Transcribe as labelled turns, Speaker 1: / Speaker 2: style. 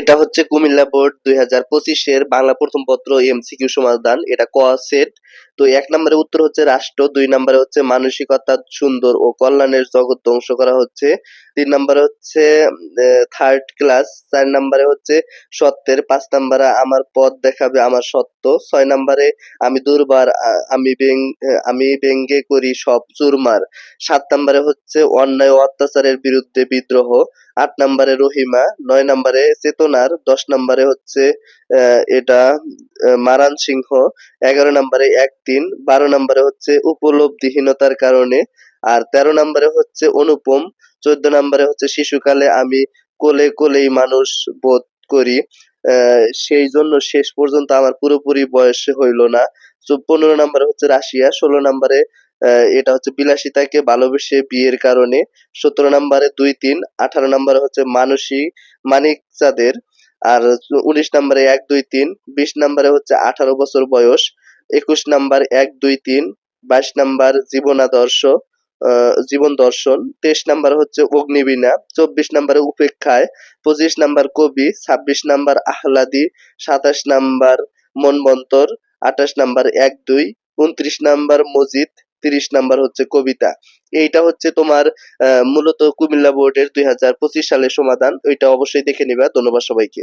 Speaker 1: এটা হচ্ছে কুমিল্লা বোর্ড দুই হাজার পঁচিশের বাংলা প্রথম পত্র এমসিকিউ সমাধান। এটা ক সেট তো এক নম্বরে উত্তর হচ্ছে রাষ্ট্র, দুই নম্বরে হচ্ছে মানসিকতা সুন্দর ও কল্যাণের জগৎ ধ্বংস করা হচ্ছে। তিন নম্বরে হচ্ছে থার্ড ক্লাস চার নম্বরে হচ্ছে সত্যের, পাঁচ নম্বরে আমার পথ দেখাবে আমার সত্য, ছয় নম্বরে আমি দুর্বার আমি ব্যং- আমি ব্যঙ্গে করি সব চুরমার, সাত নম্বরে হচ্ছে অন্যায় ও অত্যাচারের বিরুদ্ধে বিদ্রোহ, আট নম্বরে রহিমা, নয় নম্বরে চেতনার, দশ নম্বরে হচ্ছে এটা মারান সিংহ, এগারো নম্বরে এক তিন, বারো নম্বরে হচ্ছে উপলব্ধিহীনতার কারণে, আর তেরো নম্বরে হচ্ছে অনুপম, চোদ্দ নম্বরে হচ্ছে শিশুকালে আমি কোলে কোলেই মানুষ বোধ করি। সেই জন্য শেষ পর্যন্ত আমার পুরোপুরি বয়স হইল না। পনেরো নম্বরে হচ্ছে রাশিয়া, ষোলো নম্বরে এটা হচ্ছে বিলাসিতাকে ভালোবেসে বিয়ের কারণে, সতেরো নম্বরে দুই, তিন, আঠারো নম্বরে হচ্ছে মানসী, মানিক চাঁদের, আর উনিশ নম্বরে এক, দুই, তিন, বিশ নম্বরে হচ্ছে আঠারো বছর বয়স। একুশ নাম্বার এক, দুই, তিন, বাইশ নাম্বার জীবনাদর্শ জীবন দর্শন, তেইশ নাম্বার হচ্ছে অগ্নিবীণা, চব্বিশ নাম্বার উপেক্ষায়, পঁচিশ নাম্বার কবি, ছাব্বিশ নাম্বার আহ্লাদি, সাতাশ নাম্বার মনবন্তর, আঠাশ নাম্বার এক, দুই, উনত্রিশ নাম্বার মজিদ, তিরিশ নাম্বার হচ্ছে কবিতা। এইটা হচ্ছে তোমার মূলত কুমিল্লা বোর্ডের দুই হাজার পঁচিশ সালের সমাধান, ওইটা অবশ্যই দেখে নিবা। ধন্যবাদ সবাইকে।